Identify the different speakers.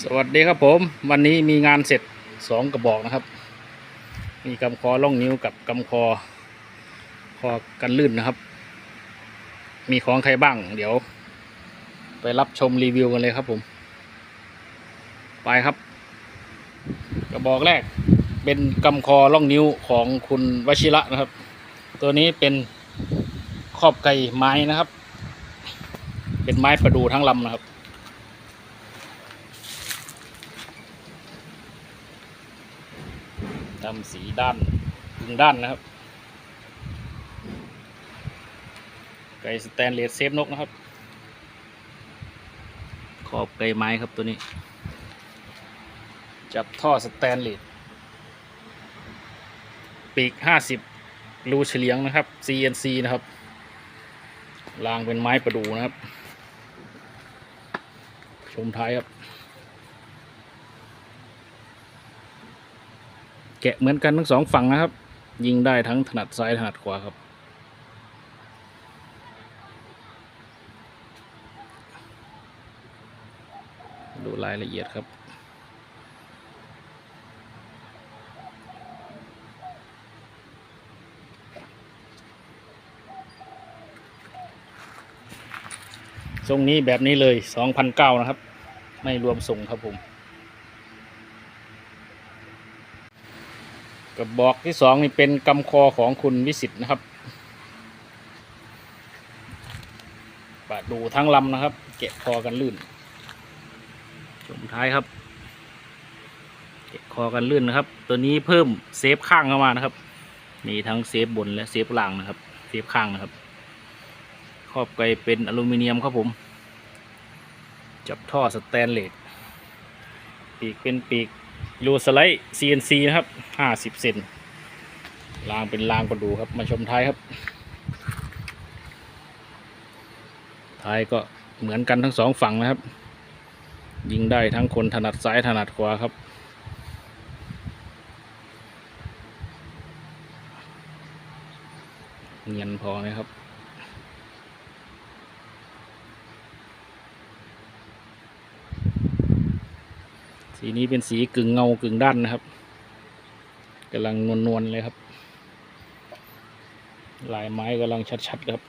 Speaker 1: สวัสดีครับผม วันนี้มีงานเสร็จสองกระบอกนะครับ มีกำคอล่องนิ้วกับกำคอ คอกันลื่นนะครับ มีของใครบ้าง เดี๋ยว ไปรับชมรีวิวกันเลยครับผม ไปครับ กระบอกแรก เป็นกำคอล่องนิ้วของคุณวชิระนะครับ ตัวนี้เป็นครอบไก่ไม้นะครับ เป็นไม้ประดูทั้งลำนะครับ ดำสีด้านถึงด้านนะครับ ไก่สแตนเลสเซฟนกนะครับ ขอบไก่ไม้ครับตัวนี้ จับท่อสแตนเลสปีกห้าสิบรูเฉลียงนะครับ CNC นะครับรางเป็นไม้ประดูนะครับ ชมท้ายครับ แกะเหมือนกันทั้งสองฝั่งนะครับ ยิงได้ทั้งถนัดซ้ายถนัดขวาครับ ดูรายละเอียดครับทรงนี้แบบนี้เลย 2,009นะครับ ไม่รวมส่งครับผม กระบอกที่สองนี่เป็นกำคอของคุณวิสิตนะครับปะดูทั้งลำนะครับ เกะคอกันลื่นชมท้ายครับ เกะคอกันลื่นนะครับ ตัวนี้เพิ่มเซฟข้างเข้ามานะครับ มีทั้งเซฟบนและเซฟล่างนะครับ เซฟข้างนะครับ ครอบไกเป็นอลูมิเนียมครับผม จับท่อสแตนเลส ปีกเป็นปีก รูสไลด์ CNC นะครับ50เซนรางเป็นรางประดูครับ มาชมท้ายครับ ท้ายก็เหมือนกันทั้งสองฝั่งนะครับ ยิงได้ทั้งคนถนัดซ้ายถนัดขวาครับ เงียนพอไหมครับ สีนี้เป็นสีกึ่งเงากึ่งด้านนะครับกำลังนวลๆเลยครับ ลายไม้กำลังชัดๆครับ